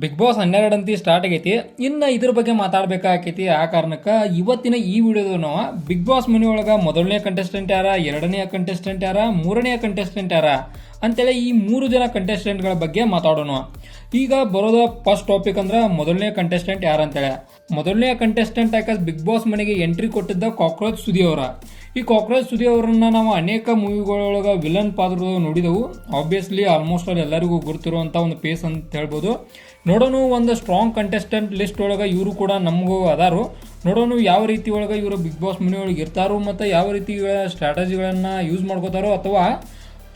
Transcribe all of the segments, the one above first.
Big boss ಹನ್ನೆರಡಂತಿ start ಆಗೈತಿ. ಇನ್ನು ಇದ್ರ ಬಗ್ಗೆ ಮಾತಾಡಬೇಕಾಗೈತಿ ಆ ಕಾರಣಕ್ಕೆ ಇವತ್ತಿನ ಈ ವಿಡಿಯೋದ ನಾವು ಬಿಗ್ ಬಾಸ್ ಮನೆಯೊಳಗೆ ಮೊದಲನೇ ಕಂಟೆಸ್ಟೆಂಟ್ ಯಾರ ಎರಡನೇ ಕಂಟೆಸ್ಟೆಂಟ್ ಯಾರ ಮೂರನೇ ಕಂಟೆಸ್ಟೆಂಟ್ ಯಾರ ಅಂತೇಳಿ ಈ ಮೂರು ಜನ ಕಂಟೆಸ್ಟೆಂಟ್ಗಳ ಬಗ್ಗೆ ಮಾತಾಡೋಣ. ಈಗ ಬರೋದ ಫಸ್ಟ್ ಟಾಪಿಕ್ ಅಂದ್ರೆ ಮೊದಲನೇ ಕಂಟೆಸ್ಟೆಂಟ್ ಯಾರು ಅಂತೇಳಿ. ಮೊದಲನೇ ಕಂಟೆಸ್ಟೆಂಟ್ ಯಾಕಂದ್ರೆ ಬಿಗ್ ಬಾಸ್ ಮನೆಗೆ ಎಂಟ್ರಿ ಕೊಟ್ಟಿದ್ದ ಕಾಕ್ರೋಚ್ ಸುದಿ ಅವರ. ಈ ಕಾಕ್ರೋಚ್ ಸುದಿ ಅವರನ್ನ ನಾವು ಅನೇಕ ಮೂವಿಗಳೊಳಗೆ ವಿಲನ್ ಪಾತ್ರದ ನೋಡಿದೆವು. ಆಬ್ವಿಯಸ್ಲಿ ಆಲ್ಮೋಸ್ಟ್ ಅಲ್ಲಿ ಎಲ್ಲರಿಗೂ ಗುರುತಿರುವಂಥ ಒಂದು ಪೇಸ್ ಅಂತ ಹೇಳ್ಬೋದು. ನೋಡೋಣ ಒಂದು ಸ್ಟ್ರಾಂಗ್ ಕಂಟೆಸ್ಟೆಂಟ್ ಲಿಸ್ಟ್ ಒಳಗೆ ಇವರು ಕೂಡ ನಮಗೂ ಅದಾರು. ನೋಡೋಣ ಯಾವ ರೀತಿ ಒಳಗೆ ಇವರು ಬಿಗ್ ಬಾಸ್ ಮನೆಯೊಳಗೆ ಇರ್ತಾರೋ ಮತ್ತು ಯಾವ ರೀತಿ ಸ್ಟ್ರಾಟಜಿಗಳನ್ನು ಯೂಸ್ ಮಾಡ್ಕೋತಾರೋ ಅಥವಾ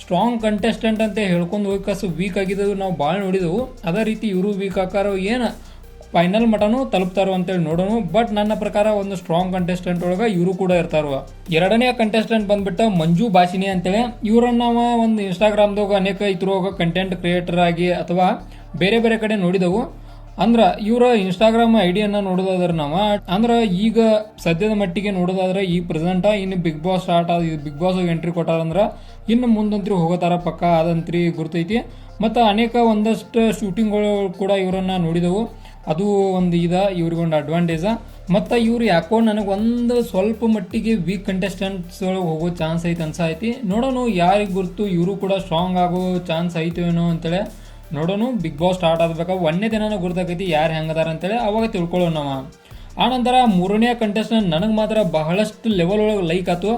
ಸ್ಟ್ರಾಂಗ್ ಕಂಟೆಸ್ಟೆಂಟ್ ಅಂತ ಹೇಳ್ಕೊಂಡು ಹೋಗಕ್ಕೆ ವೀಕ್ ಆಗಿದ್ದವು ನಾವು ಭಾಳ ನೋಡಿದೆವು. ಅದೇ ರೀತಿ ಇವರು ವೀಕ್ ಆಕಾರೋ ಏನು ಫೈನಲ್ ಮಟನು ತಲುಪ್ತಾರೋ ಅಂತೇಳಿ ನೋಡೋಣ ಬಟ್ ನನ್ನ ಪ್ರಕಾರ ಒಂದು ಸ್ಟ್ರಾಂಗ್ ಕಂಟೆಸ್ಟೆಂಟ್ ಒಳಗೆ ಇವರು ಕೂಡ ಇರ್ತಾರೋ ಎರಡನೇ ಕಂಟೆಸ್ಟೆಂಟ್ ಬಂದ್ಬಿಟ್ಟು ಮಂಜು ಬಾಸಿನಿ ಅಂತೇಳಿ. ಇವರನ್ನ ನಾವು ಒಂದು ಇನ್ಸ್ಟಾಗ್ರಾಮ್ದಾಗ ಅನೇಕ ಇದ್ರೊಳಗೆ ಕಂಟೆಂಟ್ ಕ್ರಿಯೇಟರ್ ಆಗಿ ಅಥವಾ ಬೇರೆ ಬೇರೆ ಕಡೆ ನೋಡಿದೆವು. ಅಂದ್ರೆ ಇವರ ಇನ್ಸ್ಟಾಗ್ರಾಮ್ ಐಡಿಯನ್ನು ನೋಡೋದಾದ್ರೆ ನಾವು. ಅಂದ್ರೆ ಈಗ ಸದ್ಯದ ಮಟ್ಟಿಗೆ ನೋಡೋದಾದ್ರೆ ಈ ಪ್ರೆಸೆಂಟ ಇನ್ನು ಬಿಗ್ ಬಾಸ್ ಸ್ಟಾರ್ಟ್ ಆದ ಬಿಗ್ ಬಾಸ್ ಎಂಟ್ರಿ ಕೊಟ್ಟಾರಂದ್ರೆ ಇನ್ನು ಮುಂದಂತ್ರಿ ಹೋಗೋತಾರ ಪಕ್ಕ ಅದಂತ್ರಿ ಗುರ್ತೈತಿ. ಮತ್ತು ಅನೇಕ ಒಂದಷ್ಟು ಶೂಟಿಂಗ್ಗಳು ಕೂಡ ಇವರನ್ನ ನೋಡಿದೆವು. ಅದು ಒಂದು ಇದ, ಇವ್ರಿಗೊಂದು ಅಡ್ವಾಂಟೇಜ ಮತ್ತು ಇವ್ರು ಯಾಕೋ ನನಗೆ ಒಂದು ಸ್ವಲ್ಪ ಮಟ್ಟಿಗೆ ವೀಕ್ ಕಂಟೆಸ್ಟೆಂಟ್ಸ್ ಒಳಗೆ ಹೋಗೋ ಚಾನ್ಸ್ ಐತೆ ಅನ್ಸೈತಿ ನೋಡೋಣ ಯಾರಿಗೆ ಗುರ್ತು ಇವರು ಕೂಡ ಸ್ಟ್ರಾಂಗ್ ಆಗೋ ಚಾನ್ಸ್ ಐತೇನೋ ಅಂತೇಳಿ. ನೋಡೋಣ ಬಿಗ್ ಬಾಸ್ ಸ್ಟಾರ್ಟ್ ಆಗ್ಬೇಕಾ? ಒಂದೇ ದಿನನ ಗುರ್ತಾಗೈತಿ ಯಾರು ಹೆಂಗದಾರ ಅಂತೇಳಿ ಅವಾಗ ತಿಳ್ಕೊಳ್ಳೋಣ ನಾವು. ಆನಂತರ ಮೂರನೇ ಕಂಟೆಸ್ಟೆಂಟ್ ನನಗೆ ಮಾತ್ರ ಬಹಳಷ್ಟು ಲೆವೆಲ್ ಒಳಗೆ ಲೈಕ್ ಆಯ್ತು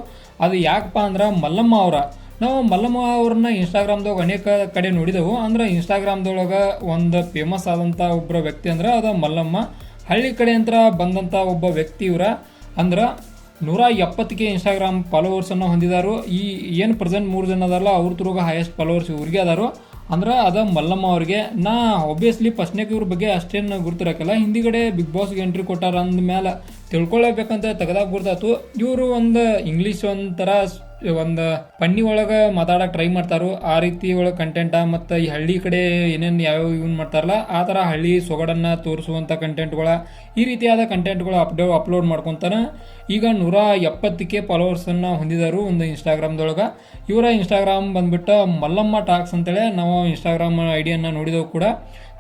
ಅದು ಯಾಕಪ್ಪ ಅಂದ್ರೆ ಮಲ್ಲಮ್ಮ ಅವರ. ನಾವು ಮಲ್ಲಮ್ಮ ಅವ್ರನ್ನ ಇನ್ಸ್ಟಾಗ್ರಾಮ್ದಾಗ ಅನೇಕ ಕಡೆ ನೋಡಿದೆವು. ಅಂದ್ರೆ ಇನ್ಸ್ಟಾಗ್ರಾಮ್ದೊಳಗೆ ಒಂದು ಫೇಮಸ್ ಆದಂಥ ಒಬ್ಬರ ವ್ಯಕ್ತಿ ಅಂದ್ರೆ ಅದು ಮಲ್ಲಮ್ಮ. ಹಳ್ಳಿ ಕಡೆ ಅಂತ ಬಂದಂಥ ಒಬ್ಬ ವ್ಯಕ್ತಿ ಇವರ. ಅಂದ್ರೆ ನೂರ ಎಪ್ಪತ್ತಕ್ಕೆ ಇನ್ಸ್ಟಾಗ್ರಾಮ್ ಫಾಲೋವರ್ಸನ್ನು ಹೊಂದಿದಾರು. ಈ ಏನು ಪ್ರೆಸೆಂಟ್ ಮೂರು ಜನ ಅದಲ್ಲ ಅವ್ರ ತುರುಗ ಹೈಯೆಸ್ಟ್ ಫಾಲೋವರ್ಸ್ ಇವ್ರಿಗೆ ಅದಾರು. ಅಂದ್ರೆ ಅದ ಮಲ್ಲಮ್ಮ ಅವ್ರಿಗೆ. ನಾ ಒಬ್ವಿಯಸ್ಲಿ ಫಸ್ಟ್ನೇಕ್ ಇವ್ರ ಬಗ್ಗೆ ಅಷ್ಟೇನು ಗುರ್ತಿರಕಲ್ಲ ಹಿಂದಿಗಡೆ ಬಿಗ್ ಬಾಸ್ಗೆ ಎಂಟ್ರಿ ಕೊಟ್ಟಾರ ಅಂದಮೇಲೆ ತಿಳ್ಕೊಳ್ಳೇಬೇಕಂತ ತೆಗೆದಾಗ ಗುರ್ತಾತು. ಇವರು ಒಂದು ಇಂಗ್ಲೀಷ್ ಒಂಥರ ಒಂದು ಪನ್ನಿ ಒಳಗೆ ಮಾತಾಡಕ್ಕೆ ಟ್ರೈ ಮಾಡ್ತಾರು. ಆ ರೀತಿ ಒಳಗೆ ಕಂಟೆಂಟ ಮತ್ತು ಈ ಹಳ್ಳಿ ಕಡೆ ಏನೇನು ಯಾವ್ಯಾವ ಯೂನ್ ಮಾಡ್ತಾರಲ್ಲ, ಆ ಥರ ಹಳ್ಳಿ ಸೊಗಡನ್ನು ತೋರಿಸುವಂಥ ಕಂಟೆಂಟ್ಗಳ ಈ ರೀತಿಯಾದ ಕಂಟೆಂಟ್ಗಳು ಅಪ್ಡೇ ಅಪ್ಲೋಡ್ ಮಾಡ್ಕೊತಾನೆ. ಈಗ ನೂರ ಎಪ್ಪತ್ತಕ್ಕೆ ಫಾಲೋವರ್ಸನ್ನು ಹೊಂದಿದರು ಒಂದು ಇನ್ಸ್ಟಾಗ್ರಾಮ್ದೊಳಗೆ ಇವರ ಇನ್ಸ್ಟಾಗ್ರಾಮ್ ಬಂದ್ಬಿಟ್ಟು ಮಲ್ಲಮ್ಮ ಟಾಕ್ಸ್ ಅಂತೇಳಿ, ನಾವು ಇನ್ಸ್ಟಾಗ್ರಾಮ್ ಐಡಿಯನ್ನು ನೋಡಿದೆವು ಕೂಡ.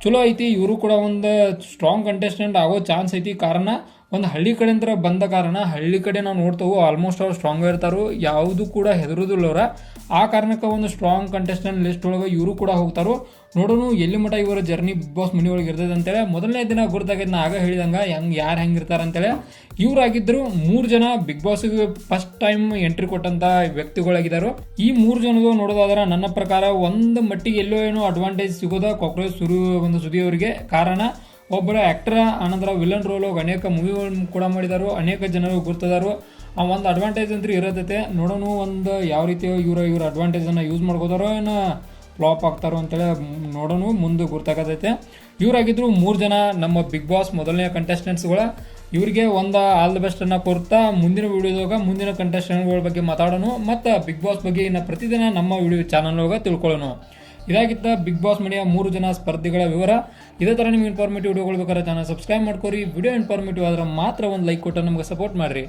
ಚಲೋ ಐತಿ, ಇವರು ಕೂಡ ಒಂದು ಸ್ಟ್ರಾಂಗ್ ಕಂಟೆಸ್ಟೆಂಟ್ ಆಗೋ ಚಾನ್ಸ್ ಐತಿ. ಕಾರಣ ಒಂದು ಹಳ್ಳಿ ಕಡೆಯಿಂದ ಬಂದ ಕಾರಣ ಹಳ್ಳಿ ಕಡೆ ನಾವು ನೋಡ್ತೇವೆ ಆಲ್ಮೋಸ್ಟ್ ಅವ್ರು ಸ್ಟ್ರಾಂಗ್ ಇರ್ತಾರೋ, ಯಾವುದು ಕೂಡ ಹೆದರುದಿಲ್ಲ ಅವ್ರ. ಆ ಕಾರಣಕ್ಕೆ ಒಂದು ಸ್ಟ್ರಾಂಗ್ ಕಂಟೆಸ್ಟೆಂಟ್ ಲಿಸ್ಟ್ ಒಳಗೆ ಇವರು ಕೂಡ ಹೋಗ್ತಾರೋ. ನೋಡೋಣ ಎಲ್ಲಿ ಮಠ ಇವರ ಜರ್ನಿ ಬಿಗ್ ಬಾಸ್ ಮನಿ ಒಳಗೆ ಇರ್ತದೆ ಅಂತೇಳಿ ಮೊದಲನೇ ದಿನ ಗುರ್ತಾಗಿದ್ದು ನಾ ಆಗ ಹೇಳಿದಂಗೆ, ಹೆಂಗೆ, ಯಾರು ಹೆಂಗೆ ಇರ್ತಾರೆ? ಅಂತೇಳಿ ಇವರಾಗಿದ್ದರು ಮೂರು ಜನ ಬಿಗ್ ಬಾಸ್ಗೆ ಫಸ್ಟ್ ಟೈಮ್ ಎಂಟ್ರಿ ಕೊಟ್ಟಂಥ ವ್ಯಕ್ತಿಗಳಾಗಿದ್ದಾರೆ. ಈ ಮೂರು ಜನದು ನೋಡೋದಾದ್ರೆ ನನ್ನ ಪ್ರಕಾರ ಒಂದು ಮಟ್ಟಿಗೆ ಎಲ್ಲೋ ಏನೋ ಅಡ್ವಾಂಟೇಜ್ ಸಿಗೋದ ಕಾಕ್ರೋಚ್ ಸುರು ಒಂದು ಸುದಿಯವರಿಗೆ ಕಾರಣ, ಒಬ್ಬರ ಆ್ಯಕ್ಟರ್ ಆನಂತರ ವಿಲನ್ ರೋಲ್ ಅನೇಕ ಮೂವಿಗಳನ್ನು ಕೂಡ ಮಾಡಿದಾರು, ಅನೇಕ ಜನರು ಗುರ್ತದಾರು. ಆ ಒಂದು ಅಡ್ವಾಂಟೇಜ್ ಅಂತ ಇರತೈತೆ. ನೋಡೋಣ ಒಂದು ಯಾವ ರೀತಿ ಇವರು ಇವರ ಅಡ್ವಾಂಟೇಜನ್ನು ಯೂಸ್ ಮಾಡ್ಕೋತಾರೋ ಏನೋ ಫ್ಲಾಪ್ ಆಗ್ತಾರೋ ಅಂತೇಳಿ ನೋಡೋಣ ಮುಂದೆ ಗುರ್ತಾಗತೈತೆ. ಇವರಾಗಿದ್ರು ಮೂರು ಜನ ನಮ್ಮ ಬಿಗ್ ಬಾಸ್ ಮೊದಲನೇ ಕಂಟೆಸ್ಟೆಂಟ್ಸ್ಗಳು ಇವರಿಗೆ ಒಂದು ಆಲ್ ದ ಬೆಸ್ಟನ್ನು ಕೊಡ್ತಾ ಮುಂದಿನ ವೀಡಿಯೋದಾಗ ಮುಂದಿನ ಕಂಟೆಸ್ಟೆಂಟ್ಗಳ ಬಗ್ಗೆ ಮಾತಾಡೋಣ ಮತ್ತು ಬಿಗ್ ಬಾಸ್ ಬಗ್ಗೆ ಇನ್ನು ಪ್ರತಿದಿನ ನಮ್ಮ ವಿಡಿಯೋ ಒಳಗೆ ತಿಳ್ಕೊಳ್ಳೋಣ ಇದಾಗಿದ್ದ ಬಿಗ್ ಬಾಸ್ ಮನೆಯ ಮೂರು ಜನ ಸ್ಪರ್ಧಿಗಳ ವಿವರ. ಇದೇ ಥರ ನಿಮ್ಗೆ ಇನ್ಫಾರ್ಮೇಟಿವ್ ವಿಡಿಯೋಗಳು ಬೇಕಾದ್ರೆ ಚಾನಲ್ ಸಬ್ಸ್ಕ್ರೈಬ್ ಮಾಡ್ಕೊರಿ. ವಿಡಿಯೋ ಇನ್ಫಾರ್ಮೇಟಿವ್ ಆದರೆ ಮಾತ್ರ ಒಂದು ಲೈಕ್ ಕೊಟ್ಟು ನಮಗೆ ಸಪೋರ್ಟ್ ಮಾಡಿರಿ.